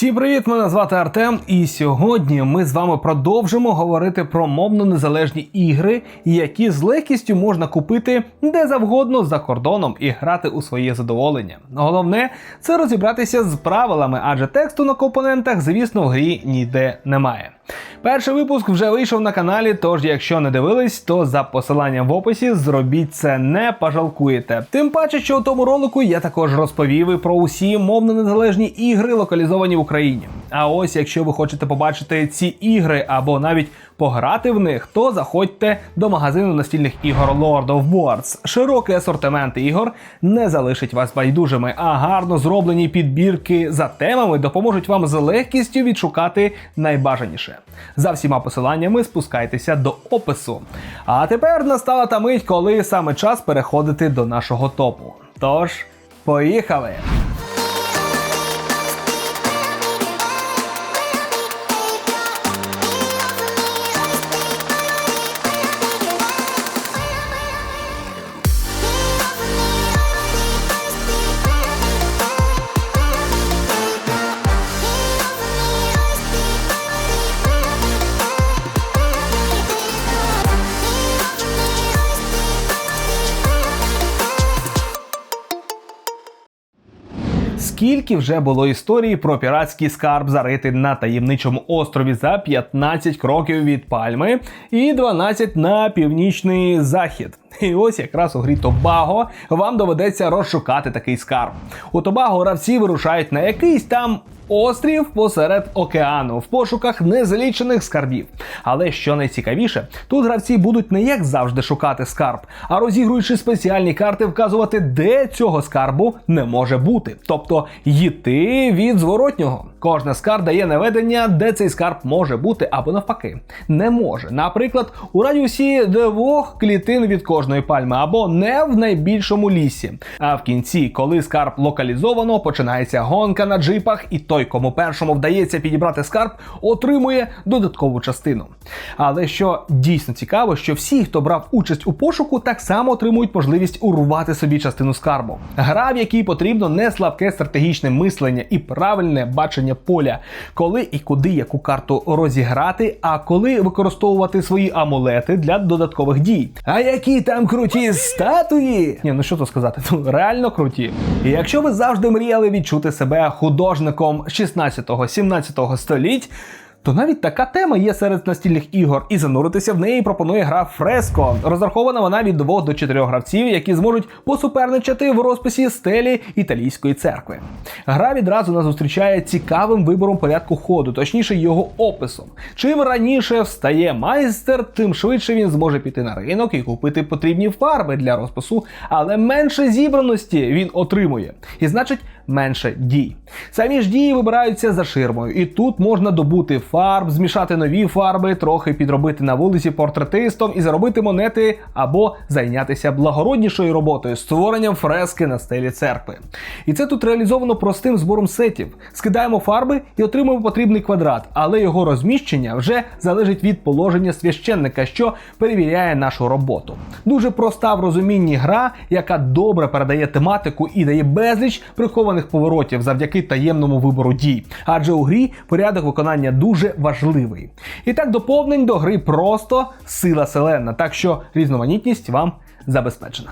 Всім привіт! Мене звати Артем, і сьогодні ми з вами продовжимо говорити про мовно незалежні ігри, які з легкістю можна купити де завгодно за кордоном і грати у своє задоволення. Головне це розібратися з правилами, адже тексту на компонентах, звісно, в грі ніде немає. Перший випуск вже вийшов на каналі, тож якщо не дивились, то за посиланням в описі зробіть це не пожалкуєте. Тим паче, що у тому ролику я також розповів і про усі мовно незалежні ігри, локалізовані в Україні. А ось якщо ви хочете побачити ці ігри або навіть пограти в них, то заходьте до магазину настільних ігор Lord of Boards. Широкий асортимент ігор не залишить вас байдужими, а гарно зроблені підбірки за темами допоможуть вам з легкістю відшукати найбажаніше. За всіма посиланнями спускайтеся до опису. А тепер настала та мить, коли саме час переходити до нашого топу. Тож, поїхали! Скільки вже було історії про піратський скарб заритий на таємничому острові за 15 кроків від Пальми і 12 на північний захід. І ось якраз у грі Тобаго вам доведеться розшукати такий скарб. У Тобаго гравці вирушають на якийсь там острів посеред океану в пошуках незлічених скарбів. Але що найцікавіше, тут гравці будуть не як завжди шукати скарб, а розігруючи спеціальні карти, вказувати, де цього скарбу не може бути, тобто йти від зворотнього. Кожна з карт дає наведення, де цей скарб може бути, або навпаки, не може. Наприклад, у радіусі двох клітин від кожної пальми, або не в найбільшому лісі. А в кінці, коли скарб локалізовано, починається гонка на джипах, і той, кому першому вдається підібрати скарб, отримує додаткову частину. Але що дійсно цікаво, що всі, хто брав участь у пошуку, так само отримують можливість урвати собі частину скарбу. Гра, в якій потрібно не слабке стратегічне мислення і правильне бачення поля, коли і куди яку карту розіграти, а коли використовувати свої амулети для додаткових дій. А які там круті статуї! Ні, ну що то сказати, ну реально круті. І якщо ви завжди мріяли відчути себе художником 16-17 століть. То навіть така тема є серед настільних ігор, і зануритися в неї пропонує гра Фреско. Розрахована вона від 2 до 4 гравців, які зможуть посуперничати в розписі стелі італійської церкви. Гра відразу нас зустрічає цікавим вибором порядку ходу, точніше його описом. Чим раніше встає майстер, тим швидше він зможе піти на ринок і купити потрібні фарби для розпису, але менше зібраності він отримує. І значить менше дій. Самі ж дії вибираються за ширмою, і тут можна добути фарб, змішати нові фарби, трохи підробити на вулиці портретистом і заробити монети або зайнятися благороднішою роботою, створенням фрески на стелі церкви. І це тут реалізовано простим збором сетів. Скидаємо фарби і отримуємо потрібний квадрат, але його розміщення вже залежить від положення священника, що перевіряє нашу роботу. Дуже проста в розумінні гра, яка добре передає тематику і дає безліч прихованих поворотів завдяки таємному вибору дій. Адже у грі порядок виконання дуже важливий. І так доповнень до гри просто сила селена, так що різноманітність вам забезпечена.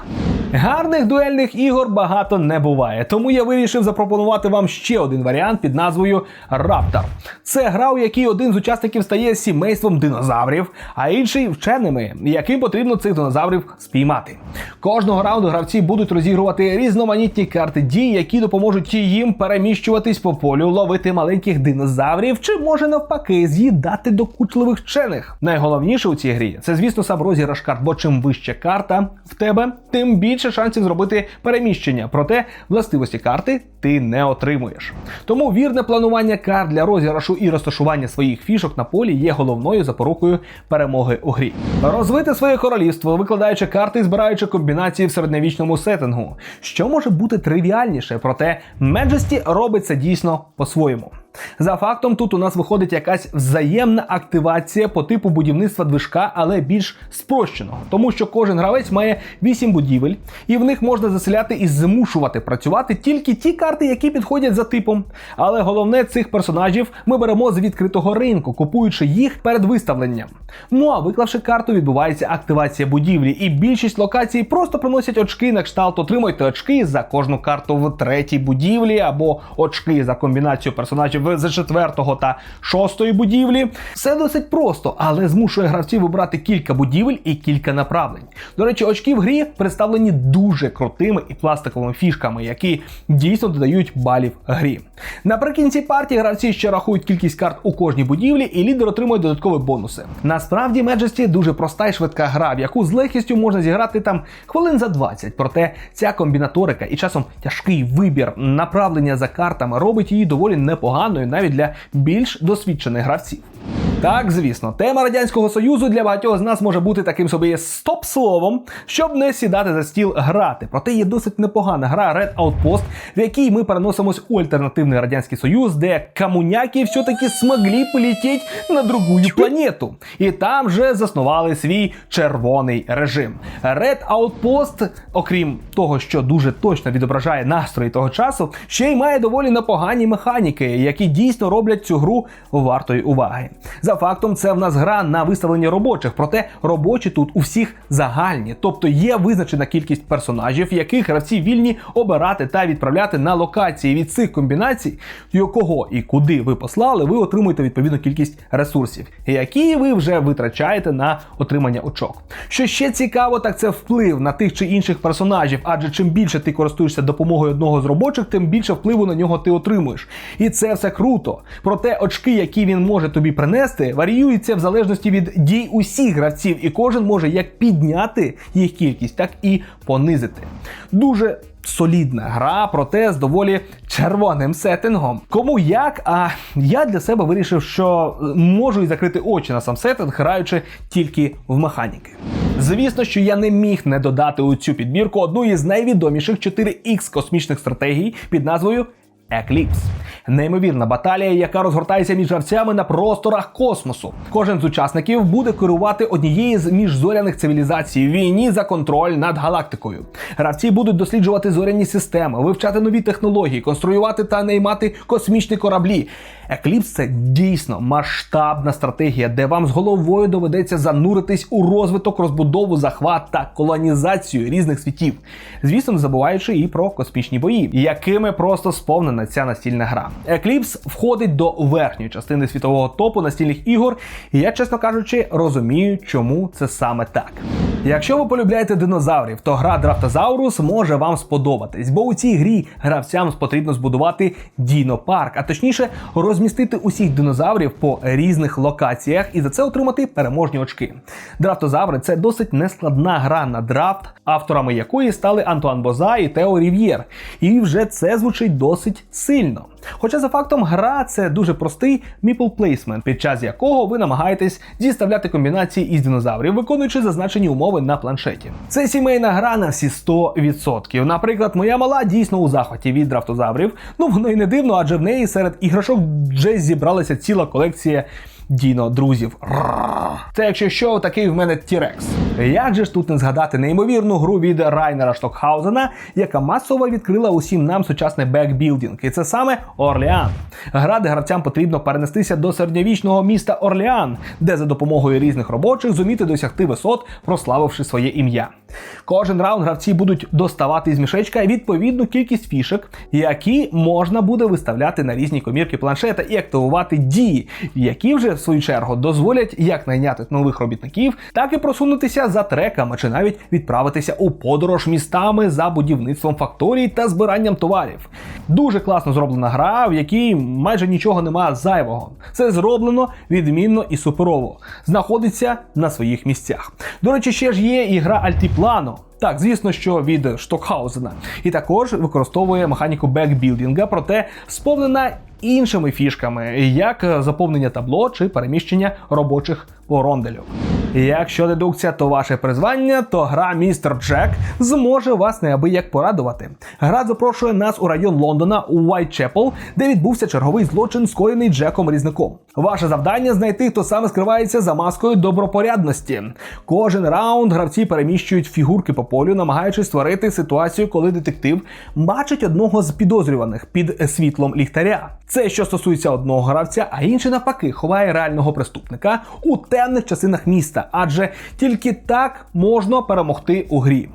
Гарних дуельних ігор багато не буває, тому я вирішив запропонувати вам ще один варіант під назвою Раптор. Це гра, у якій один з учасників стає сімейством динозаврів, а інший вченими, яким потрібно цих динозаврів спіймати. Кожного раунду гравці будуть розігрувати різноманітні карти дій, які допоможуть їм переміщуватись по полю, ловити маленьких динозаврів, чи може навпаки з'їдати докучливих вчених. Найголовніше у цій грі це, звісно, сам розіграш карт, бо чим вища карта в тебе, тим більше шансів зробити переміщення. Проте властивості карти ти не отримуєш. Тому вірне планування карт для розіграшу і розташування своїх фішок на полі є головною запорукою перемоги у грі. Розвити своє королівство, викладаючи карти збираючи комбінації в середньовічному сеттингу. Що може бути тривіальніше, проте Majesty робить це дійсно по-своєму. За фактом, тут у нас виходить якась взаємна активація по типу будівництва движка, але більш спрощеного, тому що кожен гравець має 8 будівель, і в них можна заселяти і змушувати працювати тільки ті карти, які підходять за типом. Але головне цих персонажів ми беремо з відкритого ринку, купуючи їх перед виставленням. Ну а виклавши карту, відбувається активація будівлі, і більшість локацій просто приносять очки на кшталт. Отримуйте очки за кожну карту в третій будівлі, або очки за комбінацію персонажів з четвертого та шостої будівлі. Все досить просто, але змушує гравців вибрати кілька будівель і кілька направлень. До речі, очки в грі представлені дуже крутими і пластиковими фішками, які дійсно додають балів грі. Наприкінці партії гравці ще рахують кількість карт у кожній будівлі, і лідер отримує додаткові бонуси. Насправді, Majesty дуже проста і швидка гра, в яку з легкістю можна зіграти там хвилин за 20. Проте ця комбінаторика і часом тяжкий вибір направлення за картами робить її доволі непоганою навіть для більш досвідчених гравців. Так, звісно, тема радянського союзу для багатьох з нас може бути таким собі стоп-словом, щоб не сідати за стіл грати. Проте є досить непогана гра Red Outpost, в якій ми переносимось у альтернативний радянський союз, де комуняки все-таки смогли полетіти на другую планету. І там же заснували свій червоний режим. Red Outpost, окрім того, що дуже точно відображає настрої того часу, ще й має доволі непогані механіки, які дійсно роблять цю гру вартою уваги. За фактом, це в нас гра на виставлення робочих, проте робочі тут у всіх загальні, тобто є визначена кількість персонажів, яких гравці вільні обирати та відправляти на локації. Від цих комбінацій, кого і куди ви послали, ви отримуєте відповідну кількість ресурсів, які ви вже витрачаєте на отримання очок. Що ще цікаво, так це вплив на тих чи інших персонажів, адже чим більше ти користуєшся допомогою одного з робочих, тим більше впливу на нього ти отримуєш. І це все круто. Проте очки, які він може тобі принести, варіюються в залежності від дій усіх гравців, і кожен може як підняти їх кількість, так і понизити. Дуже солідна гра, проте з доволі червоним сеттингом. Кому як, а я для себе вирішив, що можу і закрити очі на сам сеттинг, граючи тільки в механіки. Звісно, що я не міг не додати у цю підбірку одну із найвідоміших 4X космічних стратегій під назвою Екліпс. Неймовірна баталія, яка розгортається між гравцями на просторах космосу. Кожен з учасників буде керувати однією з міжзоряних цивілізацій в війні за контроль над галактикою. Гравці будуть досліджувати зоряні системи, вивчати нові технології, конструювати та наймати космічні кораблі. Екліпс це дійсно масштабна стратегія, де вам з головою доведеться зануритись у розвиток, розбудову, захват та колонізацію різних світів. Звісно, не забуваючи і про космічні бої, якими просто сповнена ця настільна гра. Екліпс входить до верхньої частини світового топу настільних ігор, і я, чесно кажучи, розумію, чому це саме так. Якщо ви полюбляєте динозаврів, то гра Драфтозаурус може вам сподобатись, бо у цій грі гравцям потрібно збудувати дінопарк, а точніше розмістити усіх динозаврів по різних локаціях і за це отримати переможні очки. Драфтозаври це досить нескладна гра на драфт, авторами якої стали Антуан Боза і Тео Рів'єр. І вже це звучить досить сильно. Хоча за фактом гра це дуже простий meeple placement, під час якого ви намагаєтесь діставляти комбінації із динозаврів, виконуючи зазначені умови на планшеті. Це сімейна гра на всі 100%. Наприклад, моя мала дійсно у захваті від драфтозаврів. Ну воно й не дивно, адже в неї серед іграшок вже зібралася ціла колекція. Діно друзів. Це якщо що, такий в мене Тірекс. Як же ж тут не згадати неймовірну гру від Райнера Штокхаузена, яка масово відкрила усім нам сучасний бекбілдинг, і це саме Орлеан. Гра, де гравцям потрібно перенестися до середньовічного міста Орлеан, де за допомогою різних робочих зуміти досягти висот, прославивши своє ім'я. Кожен раунд гравці будуть доставати з мішечка відповідну кількість фішек, які можна буде виставляти на різні комірки планшета і активувати дії, які вже в свою чергу дозволять як найняти нових робітників, так і просунутися за треками чи навіть відправитися у подорож містами за будівництвом факторій та збиранням товарів. Дуже класно зроблена гра, в якій майже нічого немає зайвого. Це зроблено відмінно і суперово. Знаходиться на своїх місцях. До речі, ще ж є і гра Альтіплано. Так, звісно, що від Штокхаузена. І також використовує механіку бекбілдинга, проте сповнена іншими фішками, як е, заповнення табло чи переміщення робочих поронделів. Якщо дедукція то ваше призвання, то гра Містер Джек зможе вас неабияк порадувати. Гра запрошує нас у район Лондона у Уайтчепл, де відбувся черговий злочин, скоєний Джеком Різником. Ваше завдання знайти, хто саме скривається за маскою добропорядності. Кожен раунд гравці переміщують фігурки по полю, намагаючись створити ситуацію, коли детектив бачить одного з підозрюваних під світлом ліхтаря. Це що стосується одного гравця, а інший навпаки ховає реального преступника у темних частинах міста, адже тільки так можна перемогти у грі.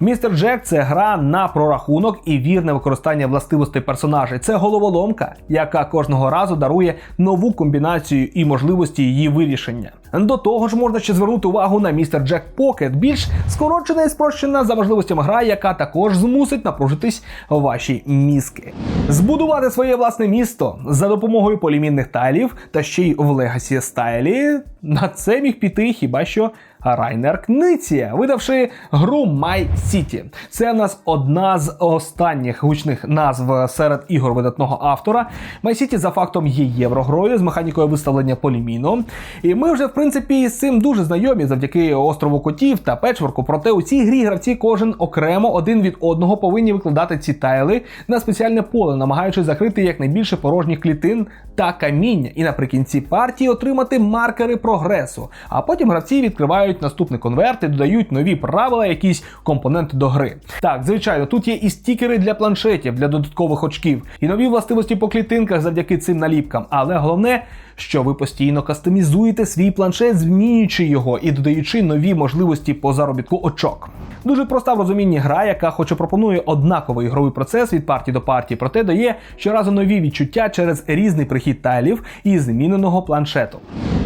Містер Джек це гра на прорахунок і вірне використання властивостей персонажей. Це головоломка, яка кожного разу дарує нову комбінацію і можливості її вирішення. До того ж, можна ще звернути увагу на містер Джек Покет, більш скорочена і спрощена за можливостями гра, яка також змусить напружитись ваші мізки. Збудувати своє власне місто за допомогою полімінних тайлів та ще й в легасі стайлі. На це міг піти хіба що Райнер Книція, видавши гру My City. Це в нас одна з останніх гучних назв серед ігор видатного автора. My City за фактом є єврогрою з механікою виставлення поліміну. І ми вже, в принципі, з цим дуже знайомі завдяки острову котів та печворку. Проте у цій грі гравці кожен окремо один від одного повинні викладати ці тайли на спеціальне поле, намагаючись закрити якнайбільше порожніх клітин та каміння, і наприкінці партії отримати маркери прогресу. А потім гравці відкривають наступний конверт і додають нові правила, якісь компоненти до гри. Так, звичайно, тут є і стікери для планшетів для додаткових очків, і нові властивості по клітинках завдяки цим наліпкам. Але головне, що ви постійно кастомізуєте свій планшет, змінюючи його і додаючи нові можливості по заробітку очок. Дуже проста в розумінні гра, яка хоч і пропонує однаковий ігровий процес від партії до партії, проте дає щоразу нові відчуття через різний прихід тайлів і зміненого планшету.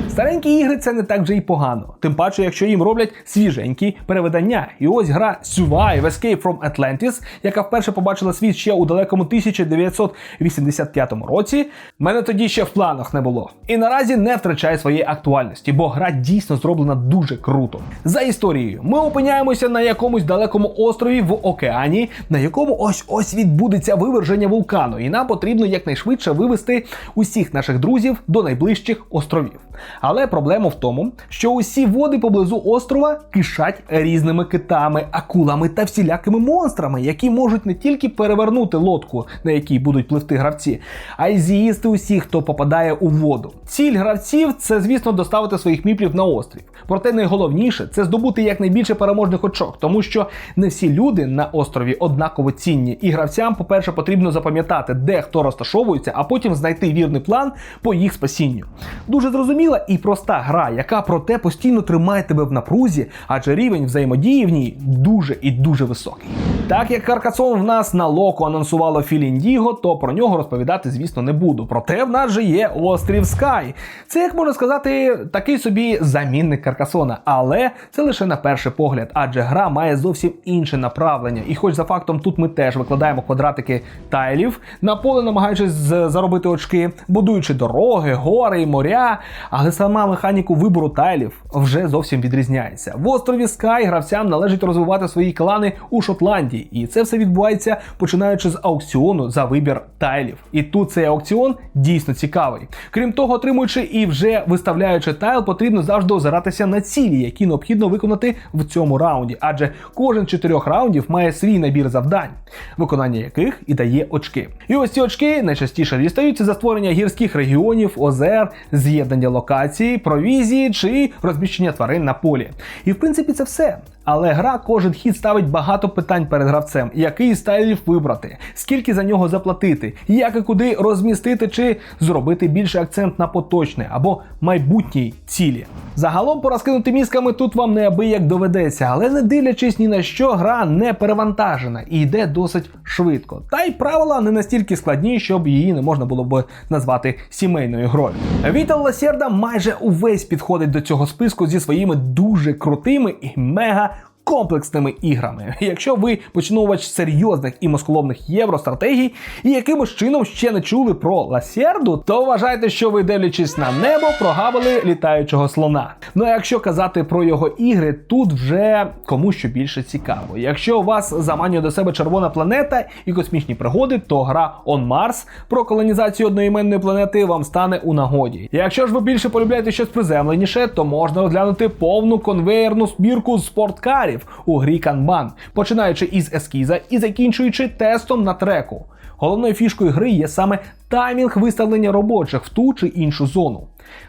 Старенькі ігри це не так вже й погано, тим паче, якщо їм роблять свіженькі перевидання. І ось гра Survive Escape from Atlantis, яка вперше побачила світ ще у далекому 1985 році. Мене тоді ще в планах не було. І наразі не втрачає своєї актуальності, бо гра дійсно зроблена дуже круто. За історією, ми опиняємося на якомусь далекому острові в океані, на якому ось ось відбудеться виверження вулкану, і нам потрібно якнайшвидше вивести усіх наших друзів до найближчих островів. Але проблема в тому, що усі води поблизу острова кишать різними китами, акулами та всілякими монстрами, які можуть не тільки перевернути лодку, на якій будуть пливти гравці, а й з'їсти усіх, хто попадає у воду. Ціль гравців це, звісно, доставити своїх міплів на острів. Проте найголовніше це здобути якнайбільше переможних очок, тому що не всі люди на острові однаково цінні, і гравцям, по-перше, потрібно запам'ятати, де хто розташовується, а потім знайти вірний план по їх спасінню. Дуже зрозуміла і проста гра, яка проте постійно тримає тебе в напрузі, адже рівень взаємодії в ній дуже і дуже високий. Так як Каркасон в нас на локу анонсувало Філіндіго, то про нього розповідати, звісно, не буду. Проте в нас же є острів Скай. Це, як можна сказати, такий собі замінник Каркасона, але це лише на перший погляд, адже гра має зовсім інше направлення. І хоч за фактом тут ми теж викладаємо квадратики тайлів на поле, намагаючись заробити очки, будуючи дороги, гори і моря, але сама механіку вибору тайлів вже зовсім відрізняється. В острові Скай гравцям належить розвивати свої клани у Шотландії, і це все відбувається починаючи з аукціону за вибір тайлів. І тут цей аукціон дійсно цікавий. Крім того, отримуючи і вже виставляючи тайл, потрібно завжди озиратися на цілі, які необхідно виконати в цьому раунді, адже кожен чотирьох раундів має свій набір завдань, виконання яких і дає очки. І ось ці очки найчастіше дістаються за створення гірських регіонів, озер, з'єднання локацій, провізії чи розміщення тварин на полі. І в принципі це все. Але гра кожен хід ставить багато питань перед гравцем, який стайлів вибрати, скільки за нього заплатити, як і куди розмістити чи зробити більше акцент на поточне або майбутній цілі. Загалом порозкинути мізками тут вам неабияк доведеться, але не дивлячись ні на що, гра не перевантажена і йде досить швидко. Та й правила не настільки складні, щоб її не можна було б назвати сімейною грою. Вітал Ласєрда майже увесь підходить до цього списку зі своїми дуже крутими і мега комплексними іграми. Якщо ви поціновувач серйозних і мускуловних євростратегій і якимось чином ще не чули про Ласєрду, то вважайте, що ви дивлячись на небо, прогавили літаючого слона. Ну а якщо казати про його ігри, тут вже кому що більше цікаво. Якщо вас заманює до себе червона планета і космічні пригоди, то гра On Mars про колонізацію одноіменної планети вам стане у нагоді. Якщо ж ви більше полюбляєте щось приземленіше, то можна розглянути повну конвеєрну збірку спорткарів у грі Kanban, починаючи із ескіза і закінчуючи тестом на треку. Головною фішкою гри є саме таймінг виставлення робочих в ту чи іншу зону.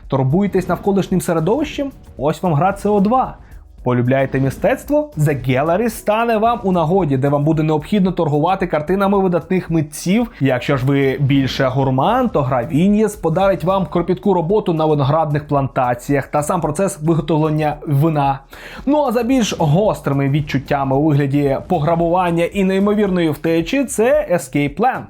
Турбуєтесь навколишнім середовищем? Ось вам гра CO2. Полюбляєте мистецтво? The Gallery стане вам у нагоді, де вам буде необхідно торгувати картинами видатних митців. Якщо ж ви більше гурман, то гра Він'єс подарить вам кропітку роботу на виноградних плантаціях та сам процес виготовлення вина. Ну а за більш гострими відчуттями у вигляді пограбування і неймовірної втечі, це Escape Plan.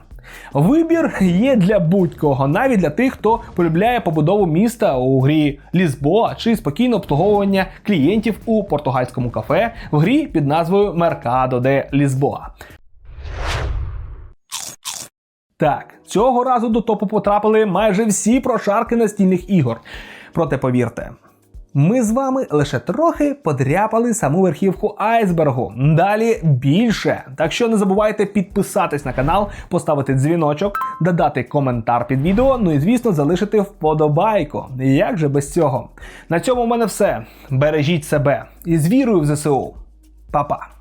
Вибір є для будь-кого, навіть для тих, хто полюбляє побудову міста у грі Лізбоа чи спокійне обслуговування клієнтів у португальському кафе в грі під назвою Меркадо де Лізбоа. Так, цього разу до топу потрапили майже всі прошарки настільних ігор. Проте повірте. Ми з вами лише трохи подряпали саму верхівку айсбергу. Далі більше. Так що не забувайте підписатись на канал, поставити дзвіночок, додати коментар під відео, ну і звісно залишити вподобайку. Як же без цього? На цьому в мене все. Бережіть себе і з вірою в ЗСУ. Па-па!